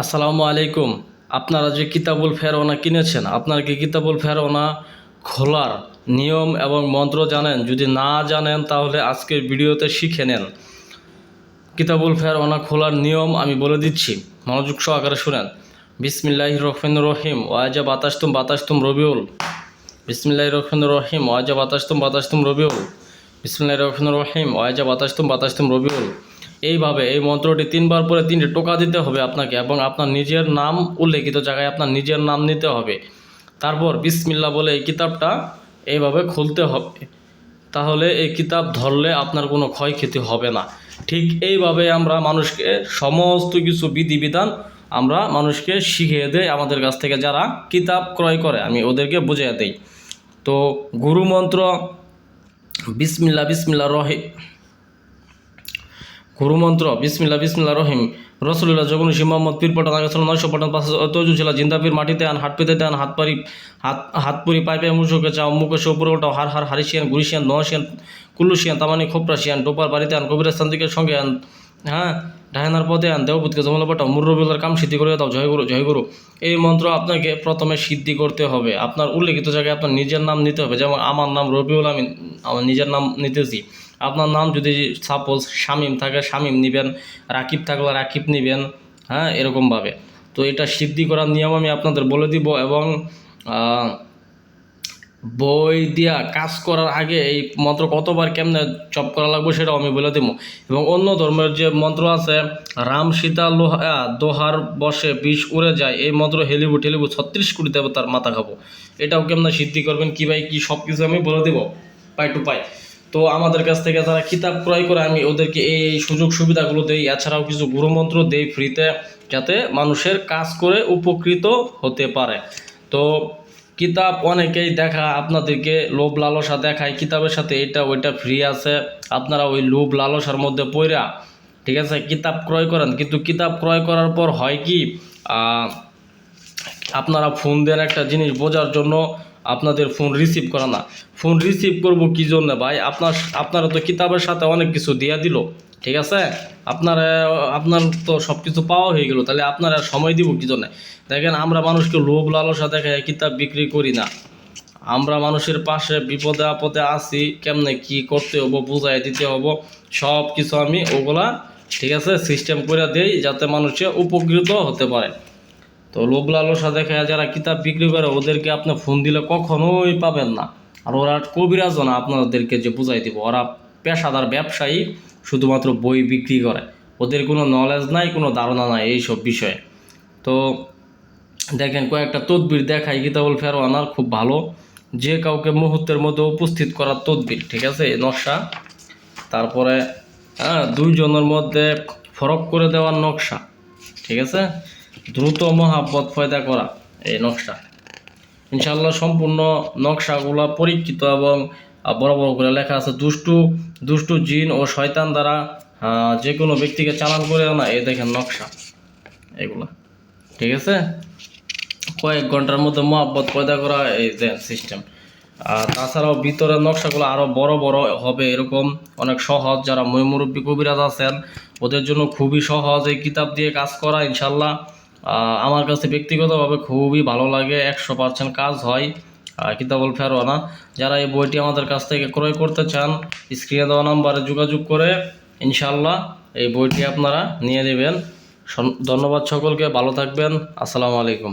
আসসালামু আলাইকুম। আপনারা যে কিতাবুল ফেরোনা কিনেছেন, আপনারা কি কিতাবুল ফেরোনা খোলার নিয়ম এবং মন্ত্র জানেন? যদি না জানেন, তাহলে আজকের ভিডিওতে শিখে নেন। কিতাবুল ফেরোনা খোলার নিয়ম আমি বলে দিচ্ছি। মনোযোগ সহকারে শুনেন। বিসমিল্লাহ রহমান রহিম। ওয়াজা বাতাসতুম বাতাসতুম রবিউল। বিসমিল্লাহ রহমান রহিম। ওয়াজা বাতাসতুম বাতাসতুম রবিউল। বিসমিল্লাহ রহমান রহিম। ওয়াজা বাতাসতুম বাতাসতুম রবিউল। এইভাবে এই মন্ত্রটি তিনবার পরে তিনটি টোকা দিতে হবে আপনাকে এবং আপনার নিজের নাম উল্লেখিত জায়গায় আপনার নিজের নাম নিতে হবে। তারপর বিসমিল্লা বলে এই কিতাবটা এইভাবে খুলতে হবে। তাহলে এই কিতাব ধরলে আপনার কোনো ক্ষয়ক্ষতি হবে না। ঠিক এইভাবে আমরা মানুষকে সমস্ত কিছু বিধিবিধান আমরা মানুষকে শিখিয়ে দেই আমাদের কাছ থেকে যারা কিতাব ক্রয় করে, আমি ওদেরকে বুঝিয়ে দেই। তো গুরু মন্ত্র বিসমিল্লা বিসমিল্লা রহিম। গুরুমন্ত্র বিসমিল্লা বিসমিল্লা রহিম। রসুল্লাহ জগনুষি মোহাম্মদ পীর পটন আগে নয়শো পটন পাশে তৈজু ছিল জিন্দাপির মাটিতে আন হাট পেতে আন, হাত পারি, হাত হাত পুরি পাই পাই মুসুকে চাও মুখে উপরে ওঠাও হার হার হারিসিয়ান গুরিসিয়ান নশিয়ান কুল্লুসিয়ান তামানি খোপরাশিয়ান টোপার বাড়িতে আন কবিরাস্তান থেকে সঙ্গে আন হ্যাঁ ডায়নার পদে আন দেবপুতকে জমলা পাঠাও মুরবিলার কাম সিদ্ধি করে দাও, জয় গুরু জয় গুরু। এই মন্ত্র আপনাকে প্রথমে সিদ্ধি করতে হবে। আপনার উল্লেখিত জায়গায় আপনার নিজের নাম নিতে হবে, যেমন আমার নাম রবিউল আমি আমার নিজের নাম নিতেছি। আপনার নাম যদি সাপোজ শামিম থাকে, শামিম নিবেন, রাকিব থাকলে রাকিব নিবেন হ্যাঁ এরকমভাবে। তো এটা সিদ্ধি করার নিয়ম আমি আপনাদের বলে দিব এবং বই দিয়া কাজ করার আগে এই মন্ত্র কতবার কেমনে চপ করা লাগবে সেটাও আমি বলে দেবো এবং অন্য ধর্মের যে মন্ত্র আছে, রাম সীতা লোহা দোহার বসে বিষ উড়ে যায়, এই মন্ত্র হেলিবু ঠেলিবু ছত্রিশ কোটি দেবতার মাথা খাব। এটাও কেমনে সিদ্ধি করবেন, কি ভাই, কি সব কিছু আমি বলে দেবো, পাই টু পাই। তো আমাদের কাছ থেকে যারা কিতাব ক্রয় করে, আমি ওদেরকে এই সুযোগ সুবিধাগুলো দেই। এছাড়াও কিছু গুরুমন্ত্র দেই ফ্রিতে, যাতে মানুষের কাজ করে উপকৃত হতে পারে। তো কিতাব অনেকেই দেখা, আপনাদেরকে লোভ লালসা দেখায়, কিতাবের সাথে এটা ওইটা ফ্রি আছে, আপনারা ওই লোভ লালসার মধ্যে পড়া ঠিক আছে, কিতাব ক্রয় করেন। কিন্তু কিতাব ক্রয় করার পর হয় কি আপনারা ফোন দেন একটা জিনিস বোঝার জন্য আপনাদের ফোন রিসিভ করে না। ফোন রিসিভ করব কি জন্য ভাই? আপনার, আপনারা তো কিতাবের সাথে অনেক কিছু দিয়া দিল, ঠিক আছে? আপনারা, আপনার তো সব কিছু পাওয়া হয়ে গেল, তাহলে আপনারা সময় দিব কি জন্য? দেখেন, আমরা মানুষকে লোভ লালসা দেখে কিতাব বিক্রি করি না। আমরা মানুষের পাশে বিপদে আপদে আছি, কেমনে কি করতে হব বুঝাই দিতে হব সব কিছু আমি ওগুলা, ঠিক আছে সিস্টেম করে দেই, যাতে মানুষে উপকৃত হতে পারে। তো লোভ লালসা দেখে যারা কিতাব বিক্রি করে, ওদেরকে আপনি ফোন দিলে কখনোই পাবেন না। আর ওরা কবিরাজও না, আপনাদেরকে যে বুঝাই দিব, ওরা পেশাদার ব্যবসায়ী, শুধুমাত্র বই বিক্রি করে। ওদের কোনো নলেজ নাই, কোনো ধারণা নাই এইসব বিষয়ে। তো দেখেন, কয়েকটা তদবির দেখাই কিতাবুল ফেরোয়ানার খুব ভালো। যে কাউকে মুহূর্তের মধ্যে উপস্থিত করার তদবির, ঠিক আছে নকশা। তারপরে হ্যাঁ দুইজনের মধ্যে ফরক করে দেওয়ার নকশা, ঠিক আছে? দ্রুত মহাপথ পয়দা করা এই নকশা। ইনশাল্লাহ সম্পূর্ণ নকশাগুলো পরীক্ষিত এবং বড় বড় করে লেখা আছে, দুষ্টু দুষ্টু জিন ও শয়তান দ্বারা যে কোনো ব্যক্তিকে চালান করে আনা এই দেখেন নকশা এগুলা। ঠিক আছে? কয়েক ঘণ্টার মধ্যে মহাব্বত পয়দা করা এই যে সিস্টেম আর তাছাড়াও ভিতরের নকশাগুলো আরও বড় বড় হবে এরকম। অনেক সহজ, যারা ময়মুরব্বী কবিরাজ আছেন, ওদের জন্য খুবই সহজ এই কিতাব দিয়ে কাজ করা ইনশাল্লাহ আমার কাছে ব্যক্তিগতভাবে খুবই ভালো লাগে, একশো পার্সেন্ট কাজ হয় কিতাবুল ফেরোয়ানা? যারা এই বইটি আমাদের কাছ থেকে ক্রয় করতে চান স্ক্রিনে দেওয়া নাম্বারে যোগাযোগ করে ইনশাল্লাহ এই বইটি আপনারা নিয়ে নেবেন। ধন্যবাদ সকলকে, ভালো থাকবেন, আসসালামু আলাইকুম।